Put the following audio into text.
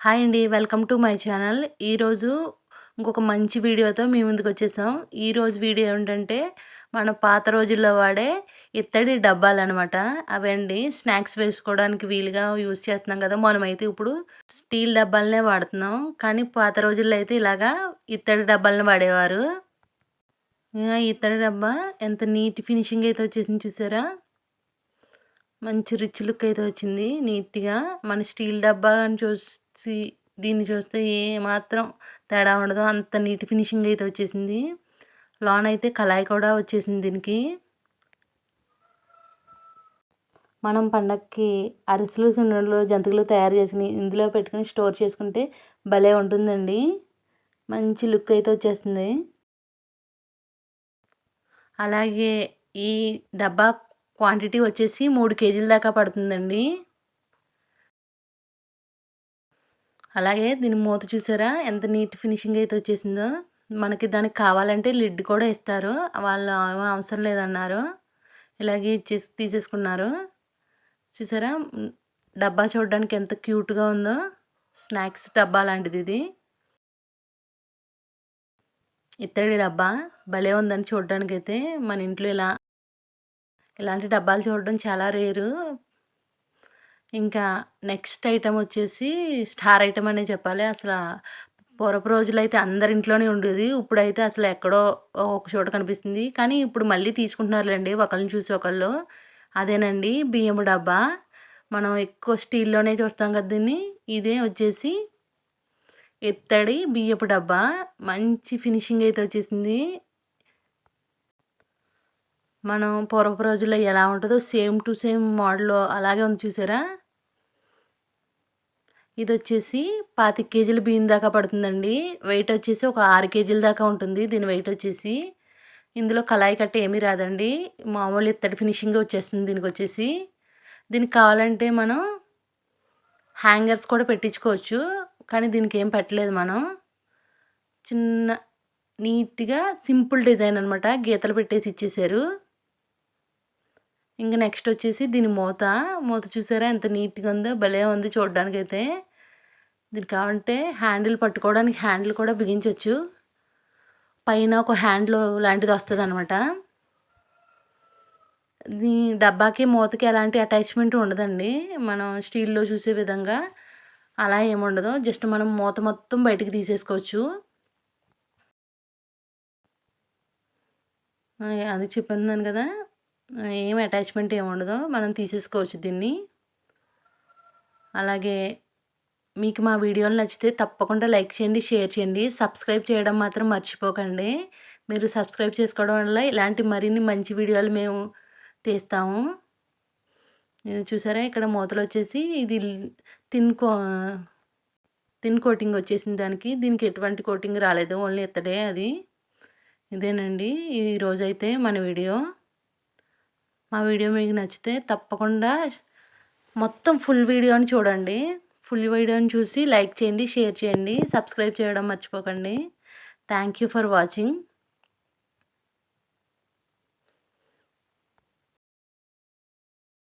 Hi అండి welcome to my channel. ఈరోజు ఇంకొక మంచి వీడియోతో మీ ముందుకు వచ్చేసాం. ఈరోజు వీడియో ఏంటంటే మన పాత రోజుల్లో వాడే ఇత్తడి డబ్బాలు అనమాట అవండి స్నాక్స్ వేసుకోవడానికి వీలుగా యూజ్ చేస్తున్నాం కదా. మనమైతే ఇప్పుడు స్టీల్ డబ్బాలనే వాడుతున్నాం. కానీ పాత రోజుల్లో అయితే ఇలాగా ఇత్తడి డబ్బాలను వాడేవారు. ఇత్తడి డబ్బా ఎంత నీట్ ఫినిషింగ్ అయితే వచ్చేసింది చూసారా? మంచి రిచ్ లుక్ అయితే వచ్చింది నీట్గా. మన స్టీల్ డబ్బా అని చూసి దీన్ని చూస్తే ఏ మాత్రం తేడా ఉండదు అంత నీట్ ఫినిషింగ్ అయితే వచ్చేసింది. లోన్ అయితే కళాయి కూడా వచ్చేసింది దీనికి. మనం పండక్కి అరిసెలు సున్నులు జంతికలు తయారు చేసి ఇందులో పెట్టుకుని స్టోర్ చేసుకుంటే భలే ఉంటుందండి. మంచి లుక్ అయితే వచ్చేస్తుంది. అలాగే ఈ డబ్బా క్వాంటిటీ వచ్చేసి మూడు కేజీల దాకా పడుతుందండి. అలాగే దీని మూత చూసారా? ఎంత నీట్ ఫినిషింగ్ అయితే వచ్చేసిందో. మనకి దానికి కావాలంటే లిడ్ కూడా ఇస్తారు. వాళ్ళు అవసరం లేదన్నారు. ఇలాగే ఇచ్చేసి తీసేసుకున్నారు. చూసారా? డబ్బా చూడడానికి ఎంత క్యూట్గా ఉందో. స్నాక్స్ డబ్బా లాంటిది ఇది. ఇత్తడి డబ్బా. భలే ఉందని చూడడానికి అయితే మన ఇంట్లో ఇలా ఇలాంటి డబ్బాలు చూడడం చాలా రేరు. ఇంకా నెక్స్ట్ ఐటెం వచ్చేసి స్టార్ ఐటెం అనే చెప్పాలి. అసలు పూర్వపు రోజులు అయితే అందరి ఇంట్లోనే ఉండేది. ఇప్పుడైతే అసలు ఎక్కడో ఒక చోట కనిపిస్తుంది. కానీ ఇప్పుడు మళ్ళీ తీసుకుంటున్నారులేండి ఒకళ్ళని చూసి ఒకళ్ళు. అదేనండి బియ్యం డబ్బా. మనం ఎక్కువ స్టీల్లోనే చూస్తాం కదా దీన్ని. ఇదే వచ్చేసి ఎత్తడి బియ్యపు డబ్బా. మంచి ఫినిషింగ్ అయితే వచ్చేసింది. మనం పూర్వపు రోజుల్లో ఎలా ఉంటుందో సేమ్ టు సేమ్ మోడల్ అలాగే ఉంది చూసారా? ఇది వచ్చేసి పాతి కేజీల బియ్యం దాకా పడుతుందండి. వెయిట్ వచ్చేసి ఒక ఆరు కేజీల దాకా ఉంటుంది. దీని వెయిట్ వచ్చేసి ఇందులో కళాయి కట్ట ఏమీ రాదండి. మామూలు ఇత్తడి ఫినిషింగ్ వచ్చేస్తుంది దీనికి వచ్చేసి దీనికి కావాలంటే మనం హ్యాంగర్స్ కూడా పెట్టించుకోవచ్చు. కానీ దీనికి ఏం పెట్టలేదు మనం. చిన్న నీట్గా సింపుల్ డిజైన్ అనమాట గీతలు పెట్టేసి ఇచ్చేసారు ఇంకా నెక్స్ట్ వచ్చేసి దీని మూత. మూత చూసారా? ఎంత నీట్గా ఉందో భలే ఉంది చూడడానికి అయితే దీనికి కావాలంటే హ్యాండిల్ పట్టుకోవడానికి హ్యాండిల్ కూడా బిగించవచ్చు పైన ఒక హ్యాండిల్ లాంటిది వస్తుంది అనమాట దీ డబ్బాకి మూతకి ఎలాంటి అటాచ్మెంట్ ఉండదండి. మనం స్టీల్లో చూసే విధంగా అలా ఏముండదు జస్ట్ మనం మూత మొత్తం బయటికి తీసేసుకోవచ్చు. అది చెప్పన్నాను కదా. ఏం అటాచ్మెంట్ ఏమి ఉండదు. మనం తీసేసుకోవచ్చు దీన్ని. అలాగే మీకు మా వీడియోలు నచ్చితే తప్పకుండా లైక్ చేయండి షేర్ చేయండి. సబ్స్క్రైబ్ చేయడం మాత్రం మర్చిపోకండి. మీరు సబ్స్క్రైబ్ చేసుకోవడం వల్ల ఇలాంటి మరిన్ని మంచి వీడియోలు మేము తీస్తాము. చూసారా? ఇక్కడ మూతలు వచ్చేసి ఇది తిన్ కో తిన్ కోటింగ్ వచ్చేసింది దానికి. దీనికి ఎటువంటి కోటింగ్ రాలేదు. ఓన్లీ ఇత్తడే అది. ఇదేనండి. ఈరోజైతే మన వీడియో. మా వీడియో మీకు నచ్చితే తప్పకుండా మొత్తం ఫుల్ వీడియోని చూడండి. ఫుల్ వీడియోని చూసి లైక్ చేయండి షేర్ చేయండి సబ్స్క్రైబ్ చేయడం మర్చిపోకండి. Thank you for watching